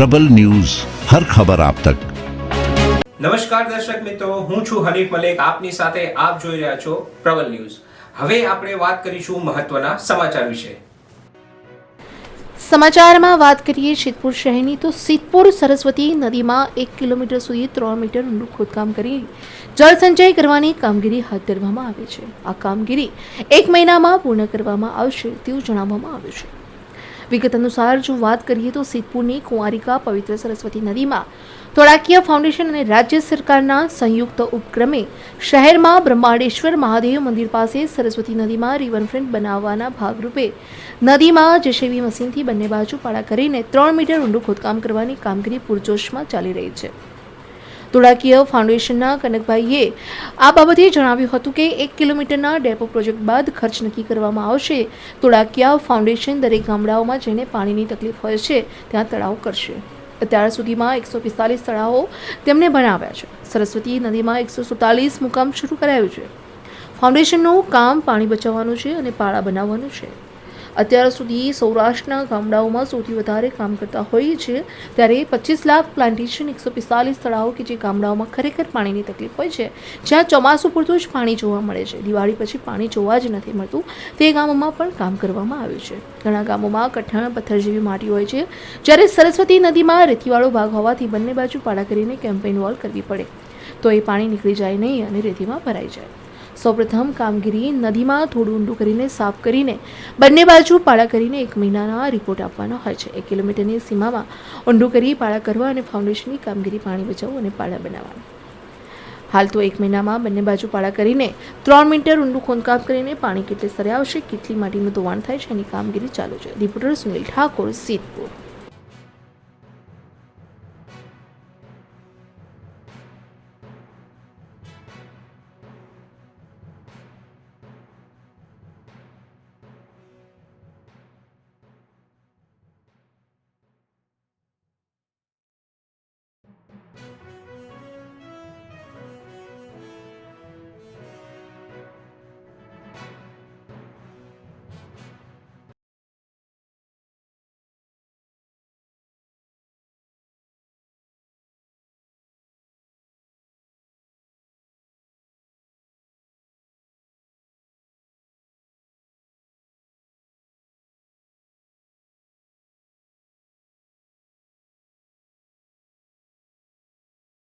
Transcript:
પ્રબલ news હર ખબર આપ તક. નમસ્કાર દર્શક મિત્રો હું છું હરીફ મલેક. આપની સાથે આપ જોઈ રહ્યા છો પ્રબલ ન્યૂઝ. હવે આપણે વાત કરીશું મહત્વના સમાચાર વિશે. સમાચારમાં વાત કરીએ સિદ્ધપુર શહેરની તો સિદ્ધપુર સરસ્વતી નદીમાં એક કિલોમીટર સુધી ત્રણ મીટરનું ખોદકામ કરી જળસંચય કરવાની કામગીરી હાથ ધરવામાં આવી છે. આ કામગીરી એક મહિનામાં પૂર્ણ કરવામાં આવશે તેવું જણાવવામાં આવ્યું છે. વિગત અનુસાર જો વાત કરીએ તો સિદ્ધપુરની કુંવારિકા પવિત્ર સરસ્વતી નદીમાં ધોળાકીય ફાઉન્ડેશન અને રાજ્ય સરકારના સંયુક્ત ઉપક્રમે શહેરમાં બ્રહ્માંડેશ્વર મહાદેવ મંદિર પાસે સરસ્વતી નદીમાં રિવરફ્રન્ટ બનાવવાના ભાગરૂપે નદીમાં જેસીબી મશીનથી બંને બાજુ પાળા કરીને ત્રણ મીટર ઊંડું ખોદકામ કરવાની કામગીરી પૂરજોશમાં ચાલી રહી છે. ધોળાકીય ફાઉન્ડેશનના કનકભાઈએ આ બાબતે જણાવ્યું હતું કે એક કિલોમીટરના ડેપો પ્રોજેક્ટ બાદ ખર્ચ નક્કી કરવામાં આવશે. ધોળાકીયા ફાઉન્ડેશન દરેક ગામડાઓમાં જઈને પાણીની તકલીફ હોય છે, ત્યાં તળાવ કરશે. અત્યાર સુધીમાં એકસો પિસ્તાલીસ તળાવો તેમણે બનાવ્યા છે. સરસ્વતી નદીમાં એકસો સુડતાલીસ મુકામ શરૂ કરાયું છે. ફાઉન્ડેશનનું કામ પાણી બચાવવાનું છે અને પાળા બનાવવાનું છે. અત્યાર સુધી સૌરાષ્ટ્રના ગામડાઓમાં સૌથી વધારે કામ કરતા હોઈએ છીએ ત્યારે પચીસ લાખ પ્લાન્ટેશન, એકસો પિસ્તાલીસ તળાવો કે જે ગામડાઓમાં ખરેખર પાણીની તકલીફ હોય છે, જ્યાં ચોમાસું પૂરતું જ પાણી જોવા મળે છે. દિવાળી પછી પાણી જોવા જ નથી મળતું. તે ગામોમાં પણ કામ કરવામાં આવ્યું છે. ઘણા ગામોમાં કઠણ પથ્થર જેવી માટી હોય છે, જ્યારે સરસ્વતી નદીમાં રેતીવાળો ભાગ હોવાથી બંને બાજુ પાડા કરીને કેમ્પેઇન વોલ કરવી પડે. તો એ પાણી નીકળી જાય નહીં અને રેતીમાં ભરાઈ જાય. સૌપ્રથમ કામગીરી નદીમાં થોડું ઊંડું કરીને સાફ કરીને બંને બાજુ પાળા કરીને એક મહિનાના રિપોર્ટ આપવાનો હોય છે. એક કિલોમીટરની સીમામાં ઊંડું કરી પાળા કરવા અને ફાઉન્ડેશનની કામગીરી પાણી બચાવવું અને પાળા બનાવવાનું. હાલ તો એક મહિનામાં બંને બાજુ પાળા કરીને ત્રણ મીટર ઊંડું ખોદકામ કરીને પાણી કેટલે સરે આવશે, કેટલી માટીનું ધોવાણ થાય છે એની કામગીરી ચાલુ છે. રિપોર્ટર સુનિલ ઠાકોર, સિદ્ધપુર.